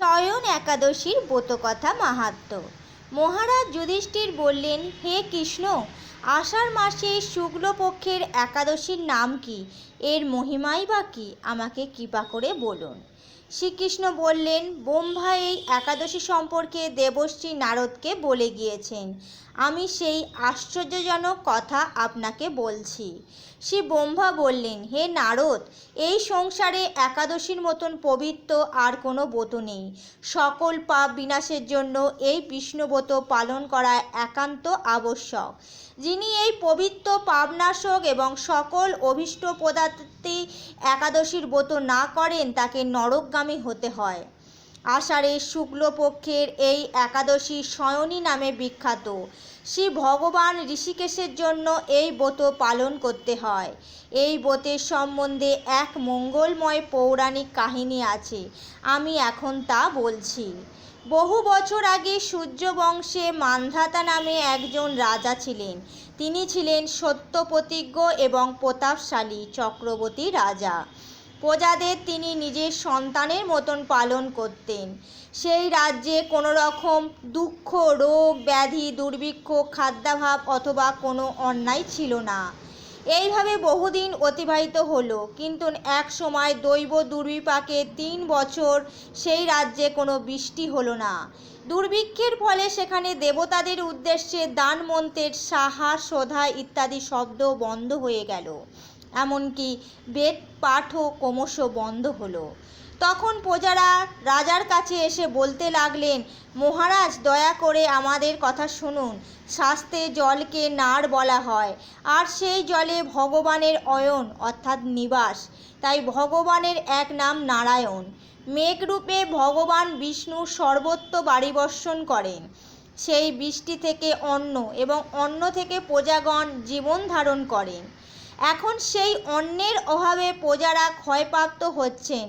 শয়ন একাদশীর ব্রতকথা মাহাত্ম্য মহারাজ যুধিষ্ঠির বললেন, হে কৃষ্ণ, আষাঢ় মাসে শুক্লপক্ষের একাদশীর নাম কি? এর মহিমাই বা কি? আমাকে কৃপা করে বলুন। শ্রীকৃষ্ণ বললেন, ব্রহ্মা এই একাদশী সম্পর্কে দেবশ্রী নারদকে বলে গিয়েছেন। আমি সেই আশ্চর্যজনক কথা আপনাকে বলছি। শ্রী ব্রহ্মা বললেন, হে নারদ, এই সংসারে একাদশীর মতন পবিত্র আর কোনো ব্রত নেই। সকল পাপ বিনাশের জন্য এই বিষ্ণুব্রত পালন করা একান্ত আবশ্যক। যিনি এই পবিত্র পাপনাশক এবং সকল অভীষ্ট পদার্থী একাদশীর ব্রত না করেন, তাকে নরকগামী হতে হয়। আষাঢ়ের শুক্লপক্ষের এই একাদশী শয়নী নামে বিখ্যাত। শ্রী ভগবান ঋষিকেশের জন্য এই ব্রত পালন করতে হয়। এই ব্রতের সম্বন্ধে এক মঙ্গলময় পৌরাণিক কাহিনী আছে। আমি এখন তা বলছি। বহু বছর আগে সূর্যবংশে মান্ধাতা নামে একজন রাজা ছিলেন। তিনি ছিলেন সত্যপ্রতিজ্ঞ এবং প্রতাপশালী চক্রবর্তী রাজা। প্রজাদের তিনি নিজের সন্তানের মতন পালন করতেন। সেই রাজ্যে কোনো রকম দুঃখ, রোগ, ব্যাধি, দুর্ভিক্ষ, খাদ্যাভাব অথবা কোনো অন্যায় ছিল না। এইভাবে বহুদিন অতিবাহিত হলো, কিন্তু এক সময় দৈব দুর্বিপাকে তিন বছর সেই রাজ্যে কোনো বৃষ্টি হলো না। দুর্ভিক্ষের ফলে সেখানে দেবতাদের উদ্দেশ্যে দান মন্ত্রের সাহা, সোধা ইত্যাদি শব্দ বন্ধ হয়ে গেল। এমনকি বেদ পাঠও ক্রমশ বন্ধ হলো। তখন প্রজারা রাজার কাছে এসে বলতে লাগলেন, মহারাজ, দয়া করে আমাদের কথা শুনুন। শাস্তে জলকে নার বলা হয়, আর সেই জলে ভগবানের অয়ন, অর্থাৎ নিবাস। তাই ভগবানের এক নাম নারায়ণ। মেঘরূপে ভগবান বিষ্ণু সর্বত্র বাড়িবর্ষণ করেন। সেই বৃষ্টি থেকে অন্ন এবং অন্ন থেকে প্রজাগণ জীবন ধারণ করেন। এখন সেই অন্নের অভাবে প্রজারা ক্ষয়প্রাপ্ত হচ্ছেন।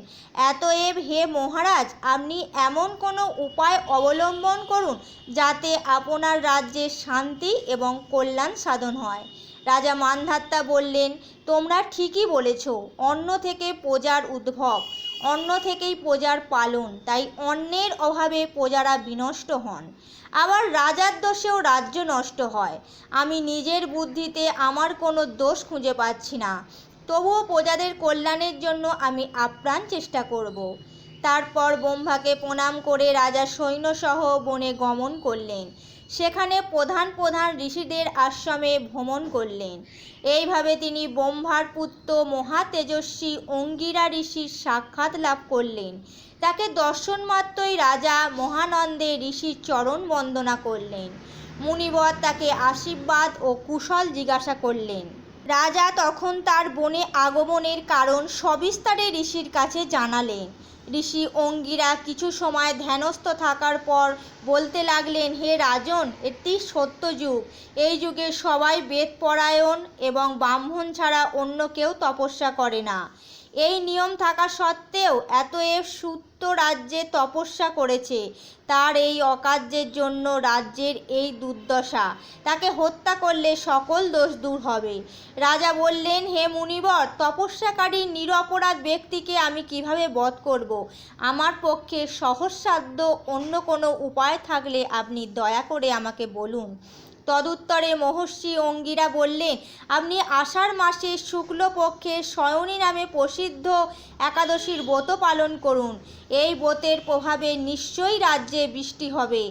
এতএব হে মহারাজ, আপনি এমন কোনো উপায় অবলম্বন করুন যাতে আপনার রাজ্যে শান্তি এবং কল্যাণ সাধন হয়। রাজা মান্ধাত্তা বললেন, তোমরা ঠিকই বলেছ অন্ন থেকে প্রজার উদ্ভব। অন্ন থেকেই প্রজার পালন, তাই অন্যের অভাবে প্রজারা বিনষ্ট হন। আবার রাজার দোষেও রাজ্য নষ্ট হয়। আমি নিজের বুদ্ধিতে আমার কোনো দোষ খুঁজে পাচ্ছি না। তবুও প্রজাদের কল্যাণের জন্য আমি আপ্রাণ চেষ্টা করব। তারপর ব্রহ্মাকে প্রণাম করে রাজা সৈন্যসহ বনে গমন করলেন। সেখানে প্রধান প্রধান ঋষিদের আশ্রমে ভ্রমণ করলেন। এইভাবে তিনি ব্রহ্মার পুত্র মহাতেজস্বী অঙ্গিরা ঋষির সাক্ষাৎ লাভ করলেন। তাকে দর্শন মাত্রই রাজা মহানন্দে ঋষির চরণ বন্দনা করলেন। মুনিবর তাকে আশীর্বাদ ও কুশল জিজ্ঞাসা করলেন। রাজা তখন তার বনে আগমনের কারণ সবিস্তারে ঋষির কাছে জানালেন। ঋষি অঙ্গিরা কিছু সময় ধ্যানস্থ থাকার পর বলতে লাগলেন, হে রাজন এটি সত্য যুগ। এই যুগে সবাই বেদপরায়ণ এবং ব্রাহ্মণ ছাড়া অন্য কেউ তপস্যা করে না। এই নিয়ম থাকা সত্ত্বেও এতএব সুত্ত রাজ্যে তপস্যা করেছে। তার এই অকার্যের জন্য রাজ্যের এই দুর্দশা। তাকে হত্যা করলে সকল দোষ দূর হবে। রাজা বললেন, হে মুনিবর, তপস্যাকারী নিরপরাধ ব্যক্তিকে আমি কীভাবে বধ করব? আমার পক্ষে সহজসাধ্য অন্য কোনো উপায় থাকলে আপনি দয়া করে আমাকে বলুন। তদুত্তরে মহর্ষি অঙ্গিরা বললেন, আপনি আষাঢ় মাসে শুক্লপক্ষে শয়নী নামে প্রসিদ্ধ একাদশীর ব্রত পালন করুন। এই ব্রতের প্রভাবে নিশ্চয়ই রাজ্যে বৃষ্টি হবে।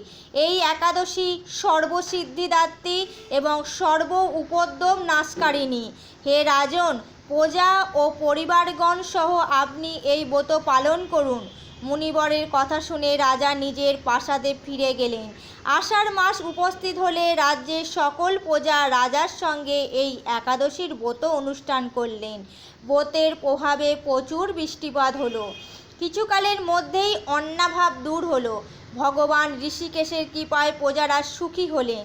এই একাদশী সর্বসিদ্ধিদাত্রী এবং সর্ব উপদ্রব নাশকারিণী। হে রাজন, প্রজা ও পরিবারগণ সহ আপনি এই ব্রত পালন করুন। মুনিবরের কথা শুনে রাজা নিজের প্রাসাদে ফিরে গেলেন। আষাঢ় মাস উপস্থিত হলে রাজ্যের সকল প্রজা রাজার সঙ্গে এই একাদশীর ব্রত অনুষ্ঠান করলেন। ব্রতের প্রভাবে প্রচুর বৃষ্টিপাত হলো। কিছুকালের মধ্যেই অন্নাভাব দূর হলো। ভগবান ঋষিকেশের কৃপায় প্রজারা সুখী হলেন।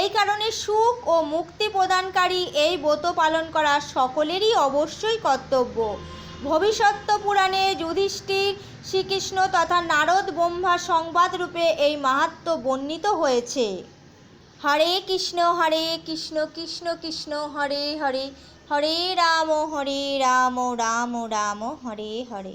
এই কারণে সুখ ও মুক্তি প্রদানকারী এই ব্রত পালন করা সকলেরই অবশ্যই কর্তব্য। ভবিষ্যৎ পুরাণে যুধিষ্ঠির শ্রীকৃষ্ণ তথা নারদ ব্রহ্মা সংবাদ রূপে এই মাহাত্ম বর্ণিত হয়েছে। হরে কৃষ্ণ হরে কৃষ্ণ কৃষ্ণ কৃষ্ণ, হরে হরে হরে রাম হরে রাম রাম রাম, হরে হরে।